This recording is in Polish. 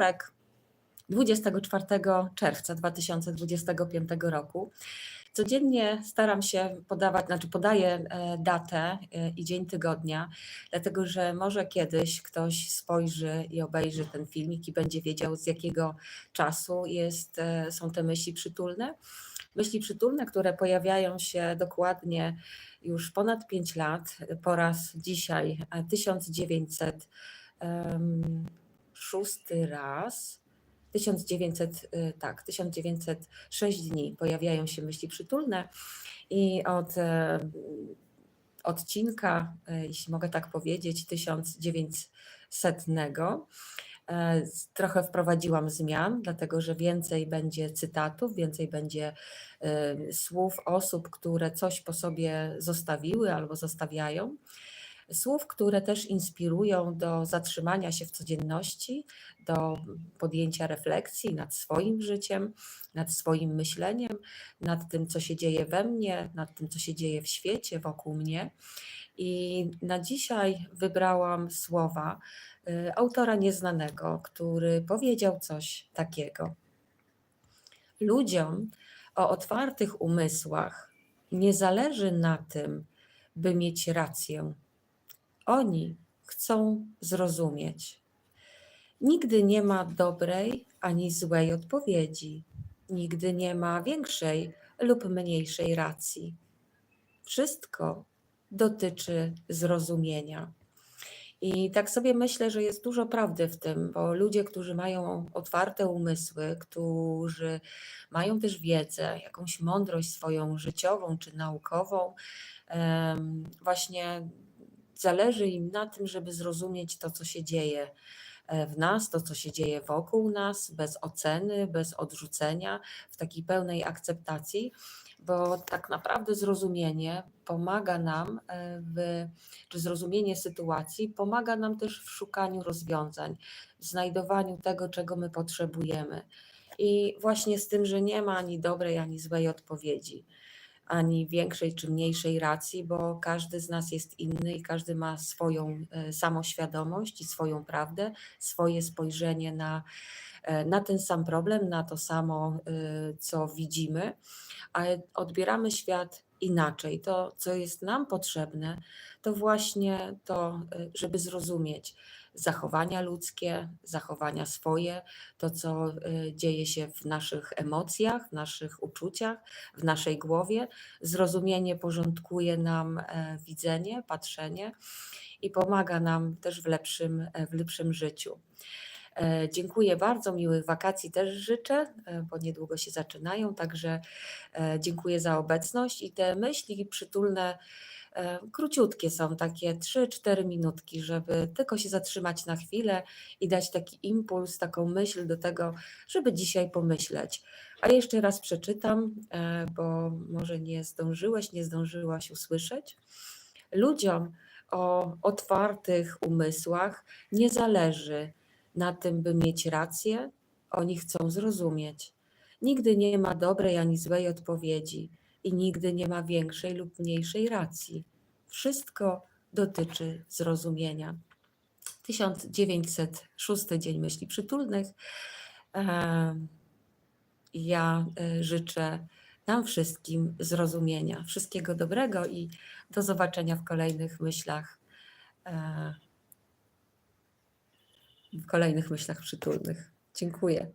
wtorek 24 czerwca 2025 roku. Codziennie staram się podawać, znaczy podaję e, datę e, i dzień tygodnia, dlatego że może kiedyś ktoś spojrzy i obejrzy ten filmik i będzie wiedział z jakiego czasu jest, e, są te myśli przytulne. Myśli przytulne, które pojawiają się dokładnie już ponad 5 lat, po raz dzisiaj e, 1906 raz. 1900, y, tak, 1906 dni pojawiają się myśli przytulne i od e, odcinka, e, jeśli mogę tak powiedzieć, 1900 e, z- trochę wprowadziłam zmian, dlatego że więcej będzie cytatów, więcej będzie słów osób, które coś po sobie zostawiły albo zostawiają. Słów, które też inspirują do zatrzymania się w codzienności, do podjęcia refleksji nad swoim życiem, nad swoim myśleniem, nad tym, co się dzieje we mnie, nad tym, co się dzieje w świecie wokół mnie. I na dzisiaj wybrałam słowa y, autora nieznanego, który powiedział coś takiego. Ludziom o otwartych umysłach nie zależy na tym, by mieć rację. Oni chcą zrozumieć. Nigdy nie ma dobrej ani złej odpowiedzi. Nigdy nie ma większej lub mniejszej racji. Wszystko dotyczy zrozumienia. I tak sobie myślę, że jest dużo prawdy w tym, bo ludzie, którzy mają otwarte umysły, którzy mają też wiedzę, jakąś mądrość swoją życiową czy naukową, właśnie zależy im na tym, żeby zrozumieć to, co się dzieje e, w nas, to, co się dzieje wokół nas, bez oceny, bez odrzucenia, w takiej pełnej akceptacji, bo tak naprawdę zrozumienie pomaga nam e, w, czy zrozumienie sytuacji pomaga nam też w szukaniu rozwiązań, w znajdowaniu tego, czego my potrzebujemy. I właśnie z tym, że nie ma ani dobrej, ani złej odpowiedzi ani większej czy mniejszej racji, bo każdy z nas jest inny i każdy ma swoją e, samoświadomość i swoją prawdę, swoje spojrzenie na, e, na ten sam problem, na to samo, e, co widzimy, ale odbieramy świat inaczej. To, co jest nam potrzebne, to właśnie to, e, żeby zrozumieć zachowania ludzkie, zachowania swoje, to, co e, dzieje się w naszych emocjach, w naszych uczuciach, w naszej głowie. Zrozumienie porządkuje nam e, widzenie, patrzenie i pomaga nam też w lepszym, e, w lepszym życiu. E, Dziękuję bardzo, miłych wakacji też życzę, e, bo niedługo się zaczynają, także e, dziękuję za obecność i te myśli przytulne, króciutkie są, takie 3-4 minutki, żeby tylko się zatrzymać na chwilę i dać taki impuls, taką myśl do tego, żeby dzisiaj pomyśleć. A jeszcze raz przeczytam, bo może nie zdążyłeś, nie zdążyłaś usłyszeć. Ludziom o otwartych umysłach nie zależy na tym, by mieć rację, oni chcą zrozumieć. Nigdy nie ma dobrej ani złej odpowiedzi i nigdy nie ma większej lub mniejszej racji. Wszystko dotyczy zrozumienia. 1906 Dzień Myśli Przytulnych. Ja e, życzę nam wszystkim zrozumienia, wszystkiego dobrego i do zobaczenia w kolejnych myślach, e, w kolejnych myślach przytulnych. Dziękuję.